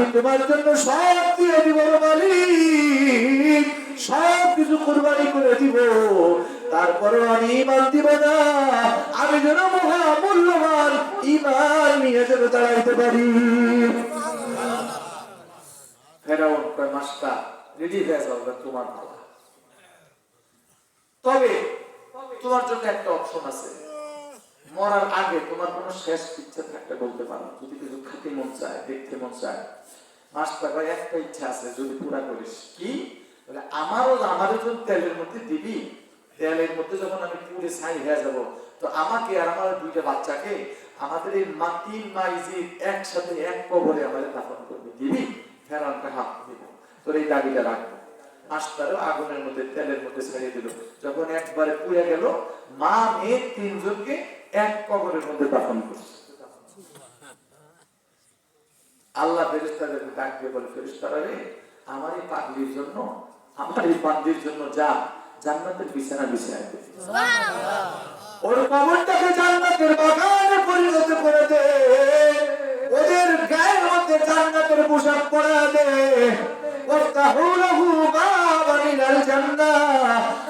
আমি তোমার জন্য সব দিয়ে দিব মালিক। সব কিছু কোরবানি করে দিব। তারপরেও আমি ইমান দিব না। আমি যেন মহা মূল্যবান ইমান নিয়ে যেন দাঁড়াইতে পারি। ফেরাউন কয়, মাস্টার রেডি হয়ে যাও তোমার তবে তোমার জন্য একটা অপশন আছে। মরার আগে তোমার কোনো শেষ ইচ্ছা থাকতে বলতে পারো। যদি কিছু খেতে মন চায়, দেখতে মন চায়। মাস্টার কয় একটা ইচ্ছা আছে, যদি পুরা করিস। কি? বলে, আমারও আমারও যখন তেলের মধ্যে দিবি। তেলের মধ্যে যখন আমি পুড়ে ছাই হয়ে যাব, তো আমাকে আর আমার দুইটা বাচ্চাকে আমাদের এই মাটি মাইজি একসাথে এক কবরে আমাদের দাফন করবে, দিবি? ফেরানটা হাত দিব। তোর এই দাবিটা রাখব। মাস্টারও আগুনের মধ্যে, তেলের মধ্যে ছাড়িয়ে দিল। যখন একবারে পুড়ে গেল, মা মেয়ে তিনজনকে এক কবরের মধ্যে দাফন করছে। আল্লাহ ফেরেস্তাদেরকে ডাক দিয়ে বলে ফেরেস্তারা রে আমার এই পাগলির জন্য আমার এই বান্দির জন্য যা জান্নাতের বিছানা ওর কবরটাকে জান্নাতের বাগানে পরিণত করে দে। ওদের গায়ের মধ্যে জান্নাতের পোশাক পরা দে। ওয়াফতাহু লাহু বাবান ইলাল জান্নাহ।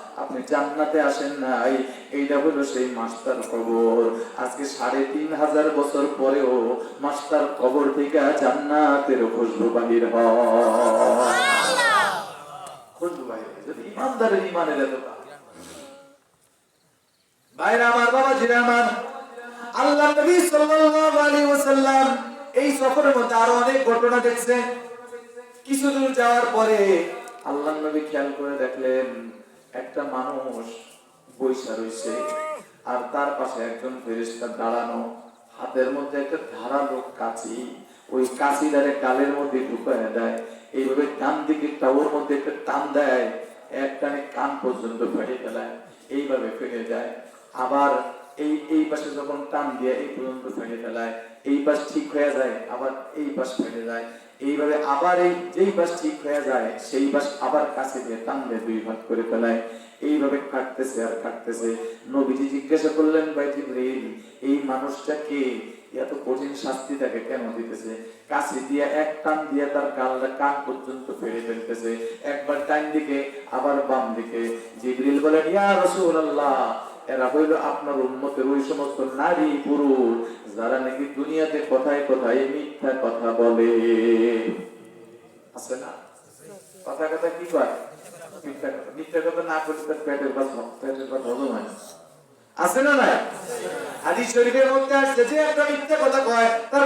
আপনি জান্নাতে আসেন নাই। এইটা হলো সেই মাস্টার কবর। আজকে সাড়ে তিন হাজার বছর পরেও মাস্টার কবর থেকে জান্নাতের খুশবু বাহির খুশবু বাহির ইমানদারের ইমানের ভাইরা আমার বাবা আল্লাহ নবী সাল্লাল্লাহু আলাইহি ওয়াসাল্লাম এই সফরের মধ্যে আরও অনেক ঘটনা দেখছে। কিছু দূর যাওয়ার পরে আল্লাহ নবী খেয়াল করে দেখলেন একটা মানুষ বৈশা রয়েছে আর তার পাশে একজন ফেরিস্তা দাঁড়ানো। হাতের মধ্যে একটা ধারালো কাঁচি। ওই কাঁচিদারে গালের মধ্যে ঢুকায় দেয়। এইভাবে ডান দিকে ওর মধ্যে একটা টান দেয়। এক টানে কান পর্যন্ত ফেটে ফেলায় এইভাবে ফেটে যায়। আবার এই এই পাশে যখন টান দিয়ে এই পর্যন্ত ফেটে ফেলায়, এই পাশ ঠিক হয়ে যায়, আবার এই পাশ ফেটে যায়। এইভাবে আবার এই যেই পাশ ঠিক হয়ে যায়, সেই পাশ আবার কাছে দিয়ে টান দিয়ে দুই ভাগ করে ফেলায়। এইভাবে কাটতেছে আর কাটতেছে। নবীজি জিজ্ঞাসা করলেন, ভাই জিবরিল, এই মানুষটাকে এত কঠিন শাস্তি তাকে কেন দিতেছে? কাছে দিয়ে এক টান দিয়ে তার গালটা কান পর্যন্ত ফেলে ফেলতেছে। একবার ডান দিকে, আবার বাম দিকে। জিবরিল বলেন, ইয়া রাসূলুল্লাহ এরা হইল আপনার উন্মতের ওই সমস্ত নারী পুরুষ, যারা নাকি দুনিয়াতে কথায় কথায় মিথ্যা কথা বলে। আছে না? কথা কথা কি কয়? মিথ্যা কথা। মধ্যে আসছে, যে মিথ্যা কথা তার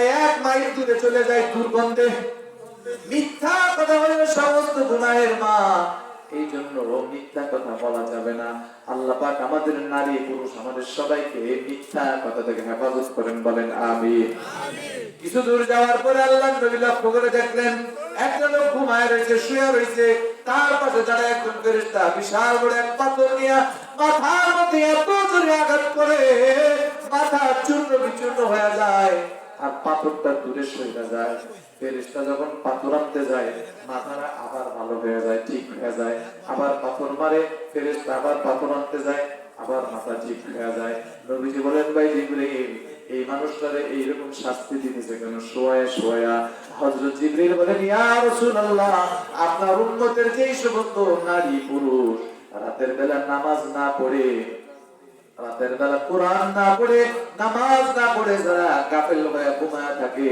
এক চলে যায় মিথ্যা কথা সমস্ত গুনাহের মা এই জন্য মিথ্যা কথা বলা যাবে না। আল্লাহ পাক আমাদের নারী পুরুষ আমাদের সবাইকে মিথ্যা কথা থেকে হেফাজত করেন বলেন আমিন। কিছু দূর যাওয়ার পরে আল্লাহ নবী লক্ষ্য করে দেখলেন একটা লোক ঘুমায় রয়েছে শুয়ে রয়েছে। তার পাশে যারা একজন ফেরেশতা বিশাল বড় এক পাথর নিয়ে মাথার মধ্যে এত জোরে আঘাত করে মাথা চূর্ণ বিচূর্ণ হয়ে যায়। আর পাথরটা দূরে সরে যায়। ফেরেশতা যখন পাথর আনতে যায়, মাথাটা আবার ভালো হয়ে যায়, ঠিক হয়ে যায়। আবার পাথর মারে, ফেরেশতা আবার পাথর আনতে যায়, আবার মাথা ঠিক হয়ে যায়। নবীজি বলেন, ভাই জিবরিল, এই মানুষটারে এইরকম শাস্তি দিতেছে কেন? শোয়া শোয়া হযরত জিবরিল বলেন, ইয়া রাসূলুল্লাহ, আপনার উম্মতের যেই সমস্ত নারী পুরুষ, রাতের বেলা নামাজ না পড়ে রাতের বেলা কোরআন না পড়ে, নামাজ না পড়ে যারা গাফেল হয়ে ঘুমায় থাকে,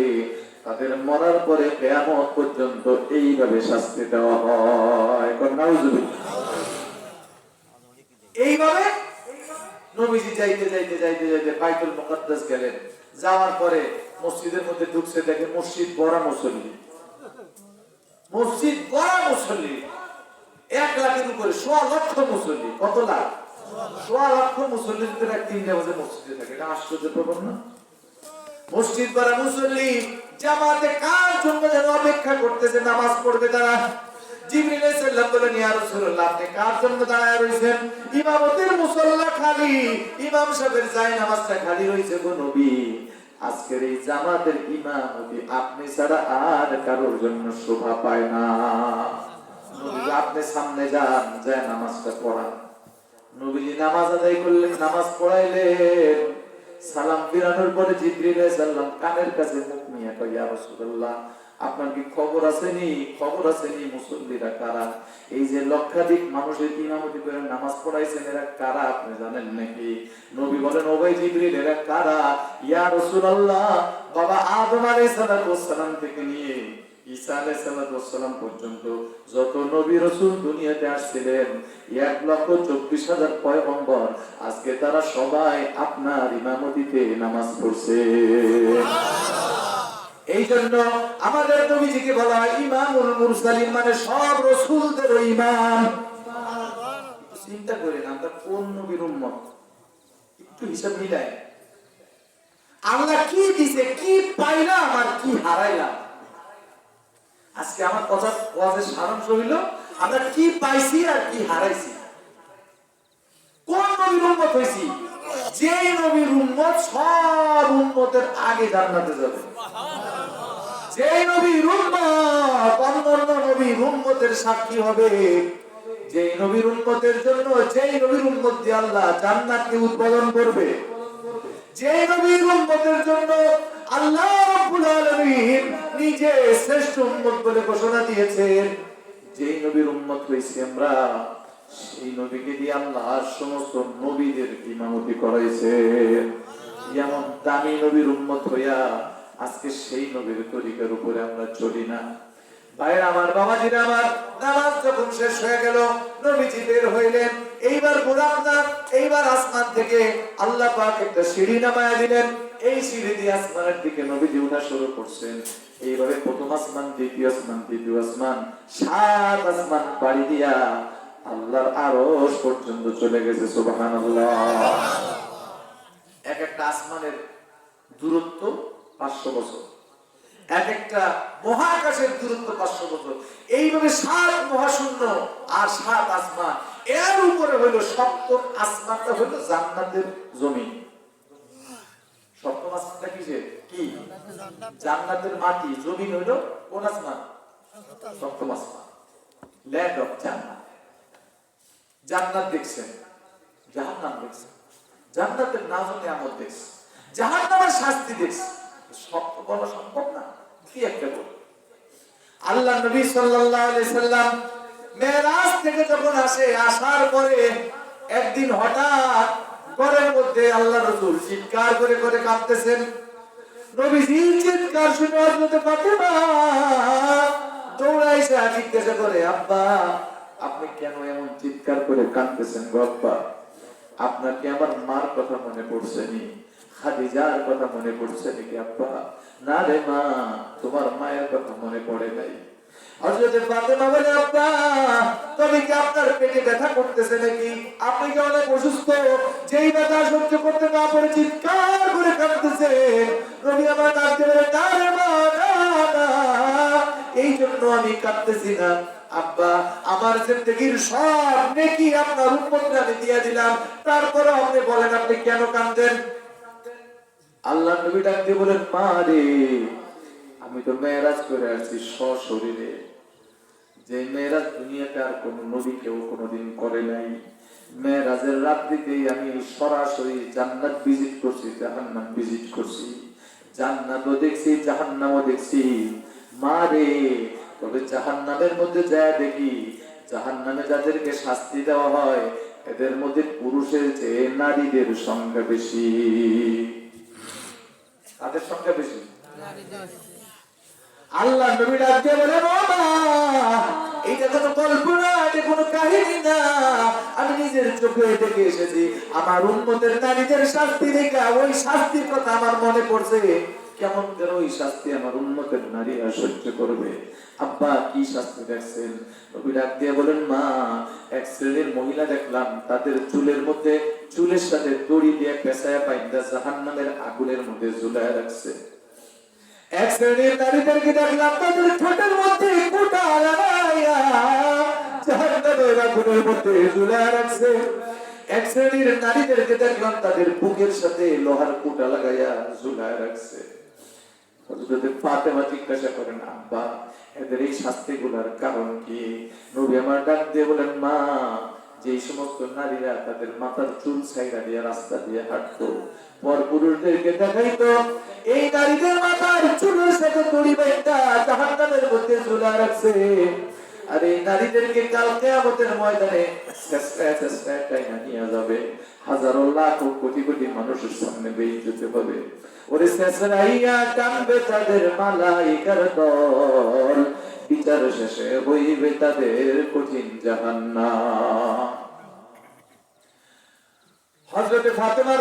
তাদের মরার পরে কেয়ামত পর্যন্ত এইভাবে শাস্তি দেওয়া হয়। এইভাবে নবীজি যাইতে যাইতে যাইতে যাইতে বাইতুল মুকাদ্দাস গেলেন। যাওয়ার পরে মসজিদের মধ্যে ঢুকছে, দেখে মসজিদ বড় মুসল্লি। মসজিদ বড় মুসল্লি। এক লাখের উপরে সোয়া লক্ষ মুসল্লি। কত লাখ? সোয়া লক্ষ এক মসজিদে থাকে। এটা না? মসজিদ করা মুসল্লি জামাতে কার জন্য যেন অপেক্ষা করতেছে, নামাজ পড়বে তারা? জিবরিল সালাম বলেন, ইয়া রাসূলুল্লাহ, আপনি কার জন্য দাঁড়ায় রইছেন ইমামতের মুসল্লা খালি, ইমাম সাহেবের নামাজটা খালি রইছে গো নবী। আজকের এই জামাতের ইমামতি আপনি ছাড়া আর কারোর জন্য শোভা পায় না। আপনি সামনে যান যায় নামাজটা পড়ান। নবীজি নামাজ আদায় করলেন, নামাজ পড়াইলেন। সালাম ফিরানোর পরে জিবরিল সালাম কানের কাছে মুখ নিয়ে কয় রাসূলুল্লাহ, আপনার কি খবর আছে নি খবর আছে নি মুসল্লিরা কারা? এই যে লক্ষাধিক মানুষের ইমামতি করে নামাজ পড়াইছেন, এরা কারা আপনি জানেন নাকি? নবী বলেন ওবাই জিবরিল, এরা কারা? ইয়া রাসূলুল্লাহ, বাবা আদম আলাইহিস সালাম থেকে নিয়ে ঈসা আলাইহিস সালাম পর্যন্ত যত নবী রাসূল দুনিয়াতে আসছিলেন, এক লক্ষ চব্বিশ হাজার পয়গম্বর, আজকে তারা সবাই আপনার ইমামতিতে নামাজ পড়ছে। এই জন্য আমাদের নবীজিকে বলা হয় ইমামুল মুরসালিন মানে সব রসুলদের ইমাম। চিন্তা করেন আমরা কোন নবীর উম্মত? একটু হিসাব মিলাই আল্লাহ কি দিছে, কি পাইলাম আর কি হারাইলাম আজকে আমার কথা ওয়াজের সারাংশ হইল আমরা কি পাইছি আর কি হারাইছি? কোন নবীর উম্মত হইছি? যে নবীর উম্মত সব উম্মতের আগে জান্নাতে যাবে। যে নবীর উম্মত, অন্যান্য নবীর উম্মতের সাক্ষী হবে। যে নবীর উম্মতের জন্য, যেই নবীর উম্মত দিয়ে আল্লাহ জান্নাতকে উৎপাদন করবে। যে নবীর উম্মতের জন্য আল্লাহ রাব্বুল আলামিন নিজে শ্রেষ্ঠ উম্মত বলে ঘোষণা দিয়েছেন, যেই নবীর উম্মত হইছি আমরা, সেই নবীকে দিয়ে আল্লাহ সমস্ত নবীদের ইমামতি করাইছেন যেমন দামি নবীর উন্মত হইয়া আজকে সেই নবীর তরিকার উপরে আমরা চলি না। ভাইয়ের, আমার বাবাজিরা, আমার নামাজ যখন শেষ হয়ে গেল বের হইলেন। এইবার গোলাম না, এইবার আসমান থেকে আল্লাহ পাক একটা সিঁড়ি নামায়া দিলেন। এই সিঁড়ি দিয়ে আসমানের দিকে নবীজি উঠা শুরু করছেন। এইভাবে প্রথম আসমান, দ্বিতীয় আসমান, তৃতীয় আসমান, সাত আসমান পাড়ি দিয়া আল্লাহর আরশ পর্যন্ত চলে গেছে, সুবহানাল্লাহ। এক একটা আসমানের দূরত্ব পাঁচশো বছর। এক একটা মহাকাশের দূরত্ব পাঁচশো বছর। এইভাবে সাত মহাশূন্য আর সাত আসমান এর উপরে হইল সপ্তম আসমানটা হইল জান্নাতের জমি সপ্তম আসমানটা কিসের? কি? জান্নাতের মাটি, জমিন হইল কোন আসমান? সপ্তম আসমান। ল্যান্ড অফ জান্নাত। জান্নাত দেখছেন। জাহান্নাম দেখছেন। জান্নাতের নাজর নিয়ামত দেখছেন। জাহান্নামের শাস্তি সব তো বলা সম্ভব না। কি একটা বল? আল্লাহ নবী সাল্লাল্লাহু আলাইহি সাল্লাম মেরাজ থেকে যখন আসে, আসার পরে একদিন হঠাৎ ঘরের মধ্যে আল্লাহ রাসূল চিৎকার করে করে কাঁদতেছেন। আর আপনার কি আমার মার কথা মনে পড়ছে খাদিজার কথা মনে পড়ছে না রে মা, তোমার মায়ের কথা মনে পড়ে নাই। ফাতেমা বলে, আব্বা তবে কি আপনার পেটে ব্যথা করতেছে নাকি? আপনি কি অনেক অসুস্থ? যেই ব্যথা সহ্য করতে না পারে চিৎকার করে কাঁদতেছে। রবি আমার কাঁদতে বলে না রে মা, না না এই জন্য আমি কাঁদতেছি না। আব্বা, আমার জিন্দগির সব নেকি আপনার আমি দিয়ে দিলাম। তারপরে আপনি বলেন, আপনি কেন কাঁদেন আল্লাহ নবী ডাক দিয়ে বলেন, মা রে, আমি তো মেয়েরাজ করে আসছি সশরীরে যে মেয়েরাজ দুনিয়াতে আর কোন নবী কেউ কোনোদিন করে নাই। মেয়েরাজের রাত্রিতেই আমি সরাসরি জান্নাত ভিজিট করছি, জাহান্নাম ভিজিট করছি। জান্নাতও দেখছি, জাহান্নামও দেখছি। মা রে, তবে জাহান্নামের মধ্যে যায় দেখি, জাহান্নামে যাদেরকে শাস্তি দেওয়া হয়, এদের মধ্যে পুরুষের চেয়ে নারীদের সংখ্যা বেশি। তাদের সংখ্যা বেশি? আল্লাহ নবী বলে বাবা এটা কোনো কল্পনা, এটা কোনো কাহিনী না। আমি নিজের চোখে দেখে এসেছি। আমার উন্মতের নারীদের শাস্তি দেখে, ওই শাস্তির কথা আমার মনে পড়ছে। কেমন যেন ওই শাস্তি আমার উন্মতের সহ্য করবে। আব্বা, কি শাস্তি দেখছেন? ডাক দিয়ে বলেন, মা, এক শ্রেণির মহিলা দেখলাম, তাদের চুলের মধ্যে, চুলের সাথে দড়ি দিয়ে পেঁচায়া পাইন্দা জাহান্নামের আগুনের মধ্যে ঝুলায় রাখছে। এক শ্রেণির নারীদেরকে দেখলাম, তাদের ঠোঁটের মধ্যে কুটা মধ্যে ঝুলাইয়া রাখছে। এক শ্রেণির নারীদেরকে দেখলাম, তাদের বুকের সাথে লোহার কুটা লাগাইয়া ঝুলাইয়া রাখছে। আব্বা, এদের এই শাস্তিগুলোর কারণ কি? নবী আমার ডাক দিয়ে বলেন, মা যে সমস্ত নারীরা তাদের মাথার চুল ছাইরা দিয়ে রাস্তা দিয়ে হাঁটতো পর পুরুষদেরকে দেখাইতো, এই নারীদের মাথার চুলের সাথে দড়ি বাইন্দা জাহান্নামের মধ্যে ঝুলা রাখছে। আর এই নারীদেরকে কাল কেয়ামতের ময়দানে নিয়ে যাবে। হাজারো লাখ কোটি কোটি মানুষের সামনে বেইজ্জতে হবে। ওরে শেষরাইয়া টানবে তাদের মালাইকার দল। বিচার শেষে হইবে তাদের কঠিন জাহান্নাম। হযরতে ফাতেমা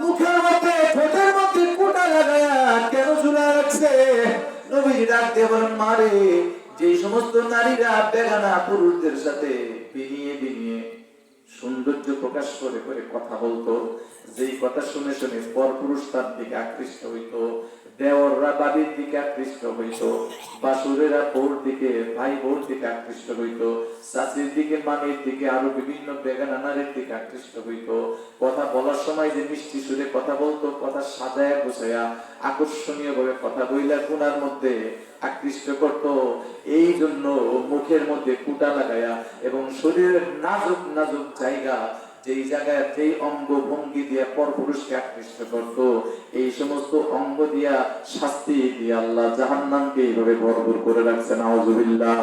মুখের মধ্যে ঠোঁটের মধ্যে কোটা লাগায়া কেন ঝুলা রাখছে? নবীজি ডাক বলেন মারে যে সমস্ত নারীরা, বেগানা পুরুষদের সাথে বিনিয়ে বিনিয়ে সৌন্দর্য প্রকাশ করে করে কথা বলতো, যেই কথা শুনে শুনে পর পুরুষ তার দিকে আকৃষ্ট হইতো, দেওররা বাড়ির দিকে আকৃষ্ট হইতো, বাসুরেরা বউর দিকে, ভাই বউর দিকে আকৃষ্ট হইতো চাষির দিকে, মামির দিকে আরও বিভিন্ন বেগানা নারীর দিকে আকৃষ্ট হইতো। কথা বলার সময় যে মিষ্টি সুরে কথা বলতো, কথা সাজায়া গোছায়া আকর্ষণীয় ভাবে কথা বইলা গুনার মধ্যে আকৃষ্ট করত। এই জন্য মুখের মধ্যে কুটা লাগায়া এবং শরীরের নাজুক নাজুক জায়গা, যেই জায়গায় যেই অঙ্গ ভঙ্গি দিয়া পরপুরুষকে আকৃষ্ট করত, এই সমস্ত অঙ্গ দিয়া শাস্তি দিয়ে আল্লাহ জাহান্নামকে এইভাবে ভরপুর করে রাখছেন আউজুবিল্লাহ